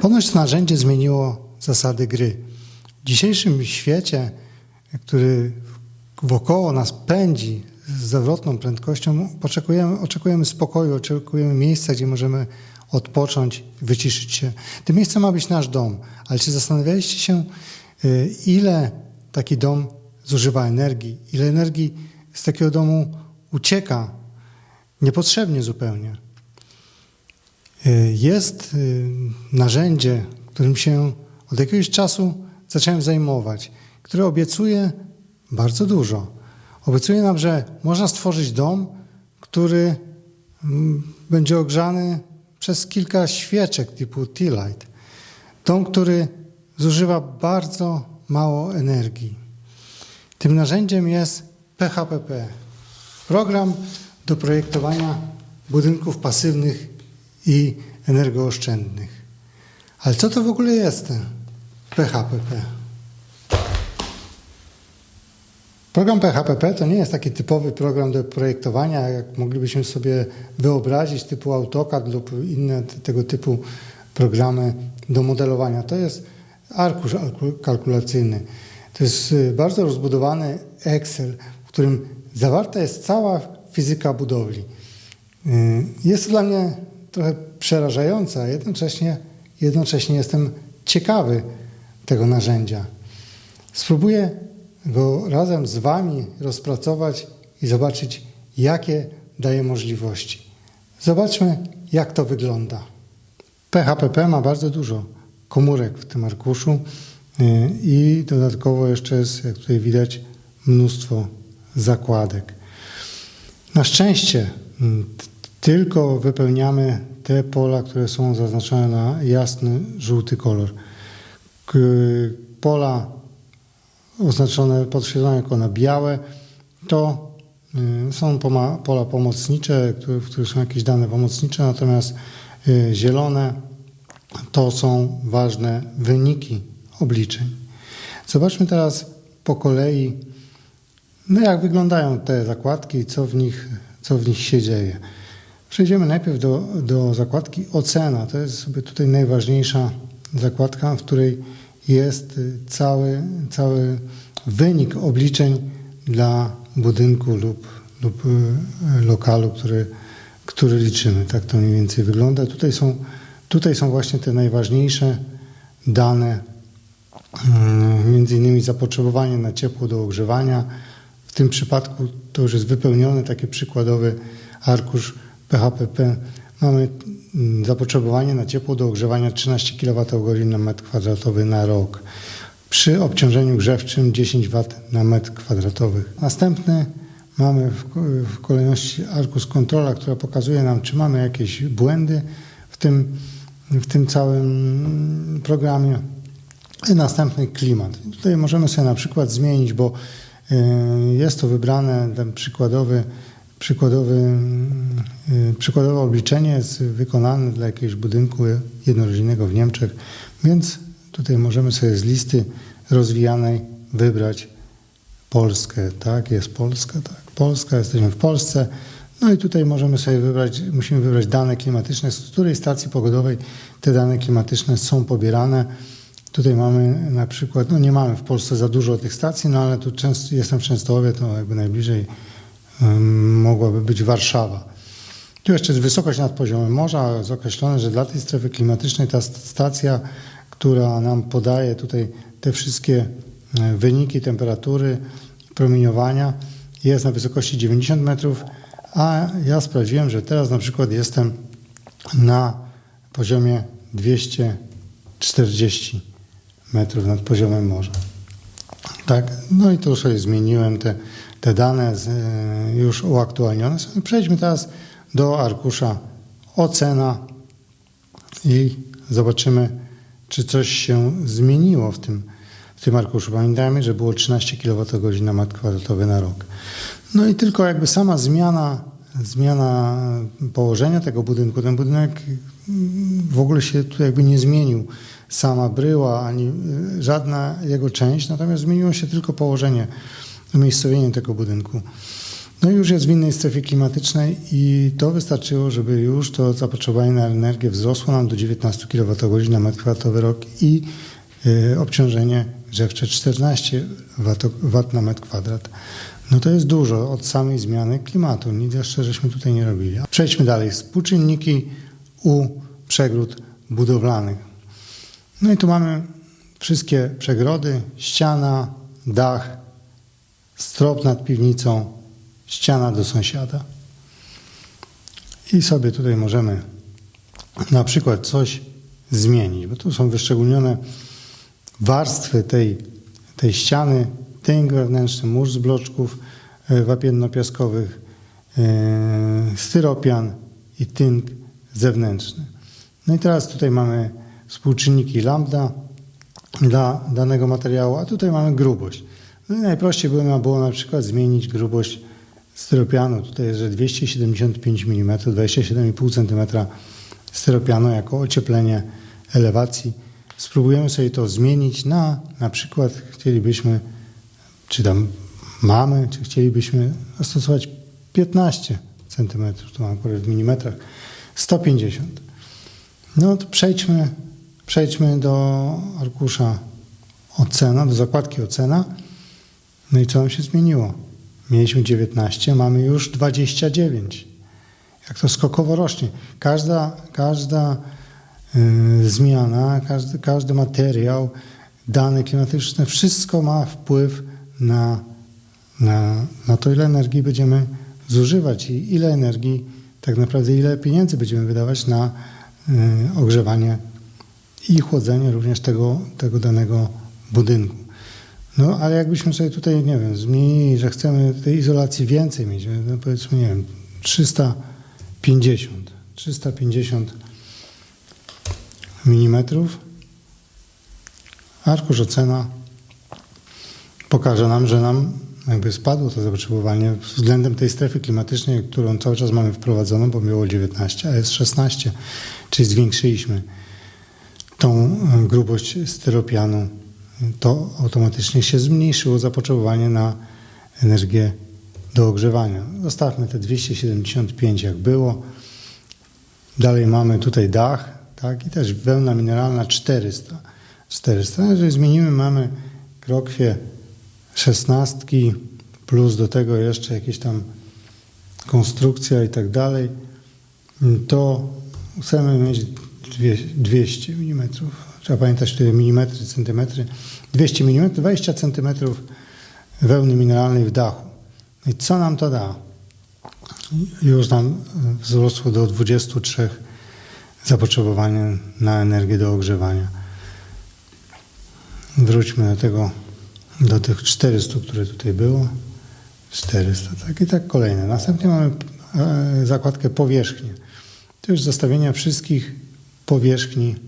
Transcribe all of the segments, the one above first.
Ponoć to narzędzie zmieniło zasady gry. W dzisiejszym świecie, który wokoło nas pędzi z zawrotną prędkością, oczekujemy, oczekujemy spokoju, oczekujemy miejsca, gdzie możemy odpocząć, wyciszyć się. Tym miejscem ma być nasz dom. Ale czy zastanawialiście się, y, ile taki dom zużywa energii, ile energii z takiego domu ucieka niepotrzebnie zupełnie? Y, jest y, narzędzie, którym się od jakiegoś czasu zacząłem zajmować, które obiecuje bardzo dużo. Obiecuje nam, że można stworzyć dom, który mm, będzie ogrzany przez kilka świeczek typu T-Light. Dom, który zużywa bardzo mało energii. Tym narzędziem jest PHPP. Program do projektowania budynków pasywnych i energooszczędnych. Ale co to w ogóle jest ten PHPP? Program PHPP to nie jest taki typowy program do projektowania, jak moglibyśmy sobie wyobrazić, typu AutoCAD lub inne tego typu programy do modelowania. To jest arkusz kalkulacyjny. To jest y, bardzo rozbudowany Excel, w którym zawarta jest cała fizyka budowli. Y, jest to dla mnie trochę przerażające, a jednocześnie, jednocześnie jestem ciekawy tego narzędzia. Spróbuję go razem z Wami rozpracować i zobaczyć, jakie daje możliwości. Zobaczmy, jak to wygląda. PHPP ma bardzo dużo komórek w tym arkuszu y, i dodatkowo jeszcze jest, jak tutaj widać, mnóstwo zakładek. Na szczęście tylko wypełniamy te pola, które są zaznaczone na jasny, żółty kolor. Pola oznaczone, podświetlone jako na białe, to y, są pola pomocnicze, w których są jakieś dane pomocnicze, natomiast y, zielone to są ważne wyniki obliczeń. Zobaczmy teraz po kolei, no jak wyglądają te zakładki i co w nich, co w nich się dzieje. Przejdziemy najpierw do, do zakładki ocena. To jest sobie tutaj najważniejsza zakładka, w której jest y, cały, cały wynik obliczeń dla budynku lub, lub y, lokalu, który, który liczymy. Tak to mniej więcej wygląda. Tutaj są, tutaj są właśnie te najważniejsze dane, y, między innymi zapotrzebowanie na ciepło do ogrzewania. W tym przypadku to już jest wypełniony taki przykładowy arkusz PHPP mamy mm, zapotrzebowanie na ciepło do ogrzewania 13 kWh na metr kwadratowy na rok. Przy obciążeniu grzewczym 10 W na metr kwadratowy. Następny mamy w kolejności Arcus Controla, która pokazuje nam, czy mamy jakieś błędy w tym, w tym całym programie. I następny klimat. Tutaj możemy sobie na przykład zmienić, bo y, jest to wybrane, ten przykładowy Przykładowy, y, przykładowe obliczenie jest wykonane dla jakiegoś budynku jednorodzinnego w Niemczech, więc tutaj możemy sobie z listy rozwijanej wybrać Polskę. Tak, jest Polska, tak. Polska, jesteśmy w Polsce. No i tutaj możemy sobie wybrać, musimy wybrać dane klimatyczne, z której stacji pogodowej te dane klimatyczne są pobierane. Tutaj mamy na przykład, no nie mamy w Polsce za dużo tych stacji, no ale tu często, jestem w Częstochowie, to jakby najbliżej mogłaby być Warszawa. Tu jeszcze jest wysokość nad poziomem morza. Jest określone, że dla tej strefy klimatycznej ta stacja, która nam podaje tutaj te wszystkie e, wyniki temperatury, promieniowania, jest na wysokości 90 metrów, a ja sprawdziłem, że teraz na przykład jestem na poziomie 240 metrów nad poziomem morza. Tak, no i sobie zmieniłem te te dane e, już uaktualnione są. Przejdźmy teraz do arkusza ocena i zobaczymy, czy coś się zmieniło w tym, w tym arkuszu. Pamiętajmy, że było 13 kWh na metr kwadratowy na rok. No i tylko jakby sama zmiana, zmiana położenia tego budynku, ten budynek w ogóle się tu jakby nie zmienił. Sama bryła, ani e, żadna jego część, natomiast zmieniło się tylko położenie umiejscowienie tego budynku. No i już jest w innej strefie klimatycznej i to wystarczyło, żeby już to zapotrzebowanie na energię wzrosło nam do 19 kWh na metr kwadratowy rok i y, obciążenie grzewcze 14 W na metr kwadrat. No to jest dużo od samej zmiany klimatu. Nic jeszcze żeśmy tutaj nie robili. Przejdźmy dalej. Współczynniki u przegród budowlanych. No i tu mamy wszystkie przegrody, ściana, dach, strop nad piwnicą, ściana do sąsiada. I sobie tutaj możemy na przykład coś zmienić, bo tu są wyszczególnione warstwy tej, tej ściany, tynk wewnętrzny, mur z bloczków e, wapienno-piaskowych, e, styropian i tynk zewnętrzny. No i teraz tutaj mamy współczynniki lambda dla danego materiału, a tutaj mamy grubość. No i najprościej by było na przykład zmienić grubość styropianu. Tutaj jest, że 275 mm, 27,5 cm styropianu jako ocieplenie elewacji. Spróbujemy sobie to zmienić na na przykład chcielibyśmy, czy tam mamy, czy chcielibyśmy zastosować 15 cm, tu mam akurat w milimetrach, 150. No to przejdźmy, przejdźmy do arkusza ocena, do zakładki ocena. No i co nam się zmieniło? Mieliśmy 19, mamy już 29. Jak to skokowo rośnie. Każda, każda yy, zmiana, każdy, każdy materiał, dane klimatyczne, wszystko ma wpływ na, na, na to, ile energii będziemy zużywać i ile energii, tak naprawdę ile pieniędzy będziemy wydawać na yy, ogrzewanie i chłodzenie również tego, tego danego budynku. No ale jakbyśmy sobie tutaj, nie wiem, zmienili, że chcemy tej izolacji więcej mieć, no, powiedzmy, nie wiem, 350, 350 mm, arkusz ocena pokaże nam, że nam jakby spadło to zapotrzebowanie względem tej strefy klimatycznej, którą cały czas mamy wprowadzoną, bo było 19, a jest 16, czyli zwiększyliśmy tą grubość styropianu to automatycznie się zmniejszyło zapotrzebowanie na energię do ogrzewania. Zostawmy te 275 jak było. Dalej mamy tutaj dach, tak, i też wełna mineralna 400. 400. Jeżeli zmienimy, mamy krokwie szesnastki, plus do tego jeszcze jakieś tam konstrukcja i tak dalej, to chcemy mieć 200 mm. Trzeba pamiętać tutaj milimetry, centymetry. 200 mm, 20 cm wełny mineralnej w dachu. I co nam to da? Już nam wzrosło do 23 zapotrzebowanie na energię do ogrzewania. Wróćmy do tego, do tych 400, które tutaj było. 400, tak i tak kolejne. Następnie mamy e, zakładkę powierzchni. To już zestawienia wszystkich powierzchni,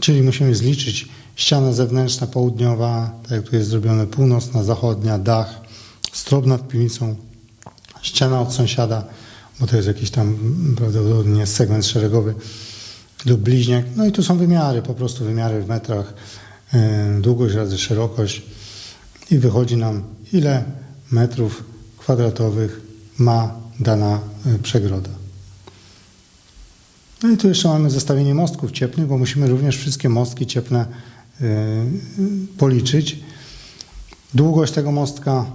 czyli musimy zliczyć ściana zewnętrzna południowa, tak jak tu jest zrobione, północna, zachodnia, dach, strop nad piwnicą, ściana od sąsiada, bo to jest jakiś tam prawdopodobnie segment szeregowy lub bliźniak. No i tu są wymiary, po prostu wymiary w metrach, długość razy szerokość i wychodzi nam ile metrów kwadratowych ma dana e, przegroda. No i tu jeszcze mamy zestawienie mostków cieplnych, bo musimy również wszystkie mostki cieplne Y, policzyć. Długość tego mostka,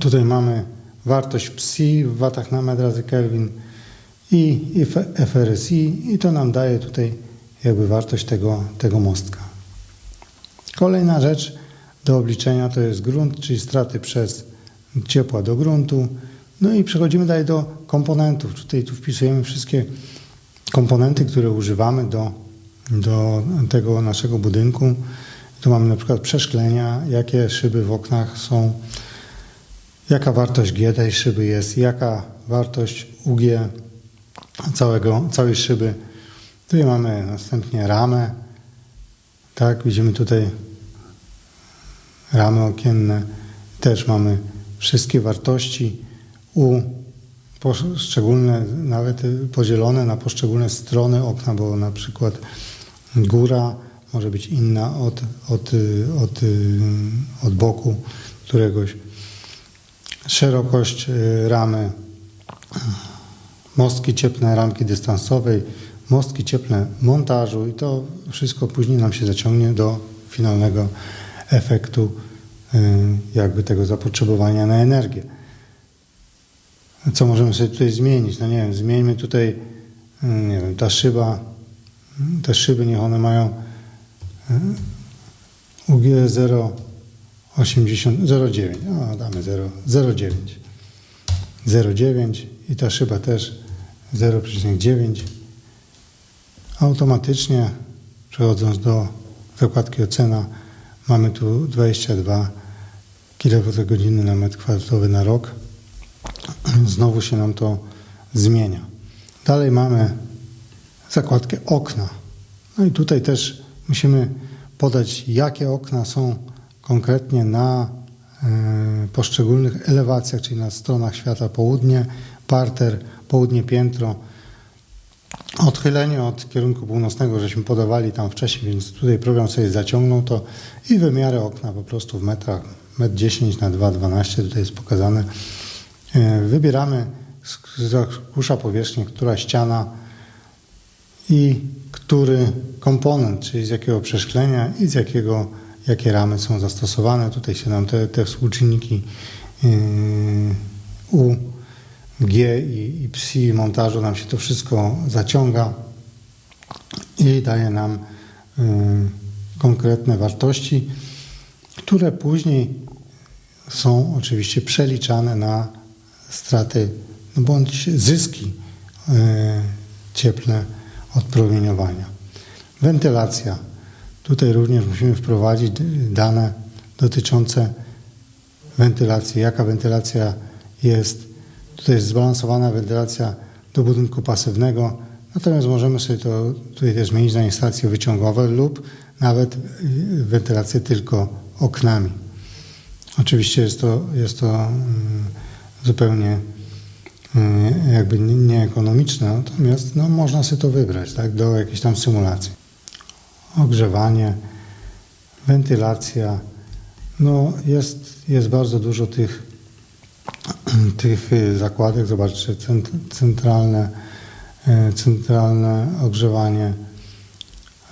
tutaj mamy wartość psi w watach na metr razy Kelvin i FRSI i to nam daje tutaj jakby wartość tego, tego mostka. Kolejna rzecz do obliczenia to jest grunt, czyli straty przez ciepła do gruntu. No i przechodzimy dalej do komponentów. Tutaj tu wpisujemy wszystkie komponenty, które używamy do do tego naszego budynku. Tu mamy na przykład przeszklenia, jakie szyby w oknach są, jaka wartość G tej szyby jest, jaka wartość UG całego, całej szyby. Tutaj mamy następnie ramę. Tak, widzimy tutaj ramy okienne. Też mamy wszystkie wartości U poszczególne, nawet podzielone na poszczególne strony okna, bo na przykład góra może być inna od, od, od, od boku któregoś. szerokość y, ramy, mostki cieplne ramki dystansowej, mostki cieplne montażu i to wszystko później nam się zaciągnie do finalnego efektu y, jakby tego zapotrzebowania na energię. Co możemy sobie tutaj zmienić? No nie wiem, zmieńmy tutaj, y, nie wiem, ta szyba, te szyby niech one mają UG 0,80, 0,9, no damy 0,9. 0,9 i ta szyba też 0,9. Automatycznie przechodząc do zakładki ocena mamy tu 22 kWh na metr kwadratowy na rok. Znowu się nam to zmienia. Dalej mamy zakładkę okna. No i tutaj też musimy podać, jakie okna są konkretnie na e, poszczególnych elewacjach, czyli na stronach świata południe, parter, południe piętro. Odchylenie od kierunku północnego, żeśmy podawali tam wcześniej, więc tutaj program sobie zaciągnął to i wymiary okna po prostu w metrach, metr 10 na 2,12 tutaj jest pokazane. E, wybieramy z arkusza powierzchnię, która ściana i który komponent, czyli z jakiego przeszklenia i z jakiego, jakie ramy są zastosowane. Tutaj się nam te, te współczynniki yy, U, G i, i PSI montażu nam się to wszystko zaciąga i daje nam yy, konkretne wartości, które później są oczywiście przeliczane na straty no bądź zyski yy, cieplne od promieniowania. Wentylacja. Tutaj również musimy wprowadzić dane dotyczące wentylacji. Jaka wentylacja jest? Tutaj jest zbalansowana wentylacja do budynku pasywnego, natomiast możemy sobie to tutaj też zmienić na instalacje wyciągowe lub nawet wentylację tylko oknami. Oczywiście jest to, jest to mm, zupełnie Y, jakby nieekonomiczne, natomiast no, można sobie to wybrać tak, do jakiejś tam symulacji. Ogrzewanie, wentylacja, no jest, jest bardzo dużo tych, tych zakładek. Zobaczcie, centralne, y, centralne ogrzewanie,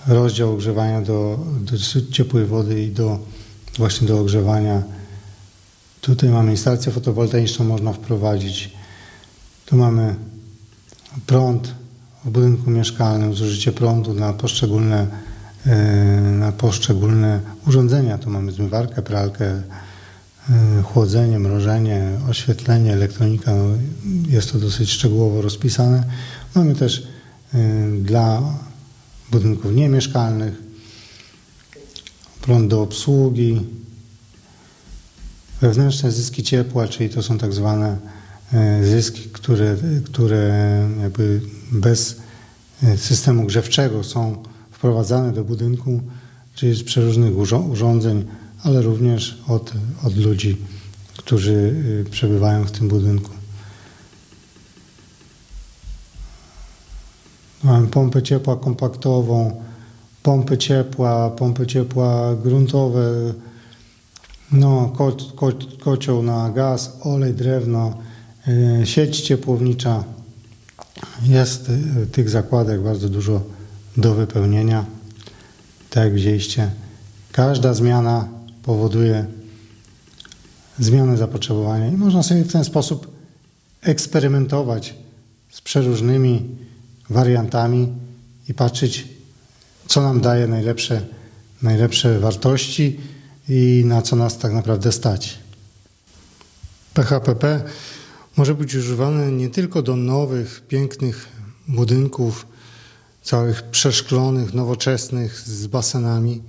rozdział ogrzewania do, do ciepłej wody i do właśnie do ogrzewania. Tutaj mamy instalację fotowoltaiczną, można wprowadzić tu mamy prąd w budynku mieszkalnym, zużycie prądu na poszczególne, e, na poszczególne urządzenia. Tu mamy zmywarkę, pralkę, e, chłodzenie, mrożenie, oświetlenie, elektronika. No jest to dosyć szczegółowo rozpisane. Mamy też e, dla budynków niemieszkalnych prąd do obsługi, wewnętrzne zyski ciepła, czyli to są tak zwane E, zyski, które, które jakby bez e, systemu grzewczego są wprowadzane do budynku, czyli z przeróżnych urządzeń, ale również od, od ludzi, którzy e, przebywają w tym budynku. Mamy pompę ciepła kompaktową, pompy ciepła, pompy ciepła gruntowe, no, ko, ko, kocioł na gaz, olej, drewno, E, sieć ciepłownicza. Jest e, tych zakładek bardzo dużo do wypełnienia. Tak jak widzieliście, każda zmiana powoduje zmianę zapotrzebowania i można sobie w ten sposób eksperymentować z przeróżnymi wariantami i patrzeć, co nam daje najlepsze, najlepsze wartości i na co nas tak naprawdę stać. PHPP może być używany nie tylko do nowych, pięknych budynków, całych przeszklonych, nowoczesnych, z basenami.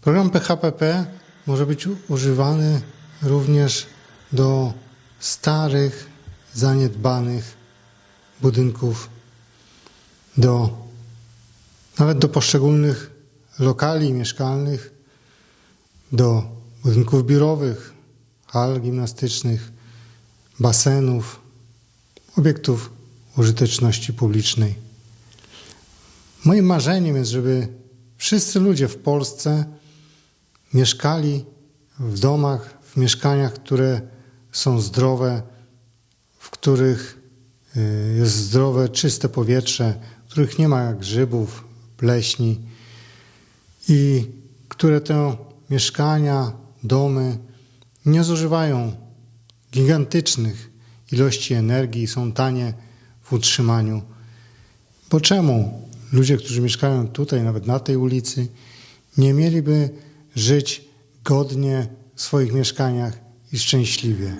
Program PHPP może być używany również do starych, zaniedbanych budynków, do, nawet do poszczególnych lokali mieszkalnych, do budynków biurowych, hal gimnastycznych, basenów, obiektów użyteczności publicznej. Moim marzeniem jest, żeby wszyscy ludzie w Polsce mieszkali w domach, w mieszkaniach, które są zdrowe, w których y, jest zdrowe, czyste powietrze, w których nie ma grzybów, pleśni i które te mieszkania, domy nie zużywają gigantycznych ilości energii, są tanie w utrzymaniu. Bo czemu ludzie, którzy mieszkają tutaj, nawet na tej ulicy, nie mieliby żyć godnie w swoich mieszkaniach i szczęśliwie?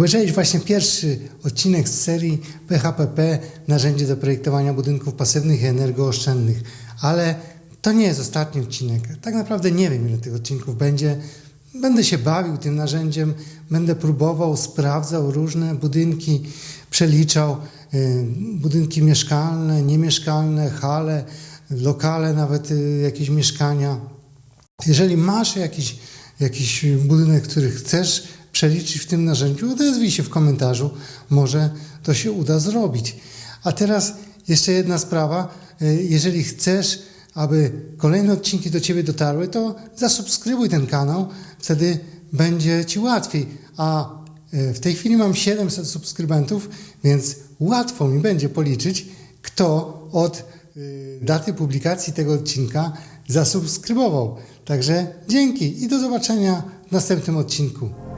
Obejrzałeś właśnie pierwszy odcinek z serii PHPP Narzędzie do projektowania budynków pasywnych i energooszczędnych, ale to nie jest ostatni odcinek. Tak naprawdę nie wiem, ile tych odcinków będzie. Będę się bawił tym narzędziem, będę próbował, sprawdzał różne budynki, przeliczał y, budynki mieszkalne, niemieszkalne, hale, lokale, nawet y, jakieś mieszkania. Jeżeli masz jakiś, jakiś budynek, który chcesz przeliczyć w tym narzędziu, odezwij się w komentarzu, może to się uda zrobić. A teraz jeszcze jedna sprawa. Y, jeżeli chcesz, aby kolejne odcinki do Ciebie dotarły, to zasubskrybuj ten kanał, wtedy będzie Ci łatwiej. A y, w tej chwili mam 700 subskrybentów, więc łatwo mi będzie policzyć, kto od y, daty publikacji tego odcinka zasubskrybował. Także dzięki i do zobaczenia w następnym odcinku.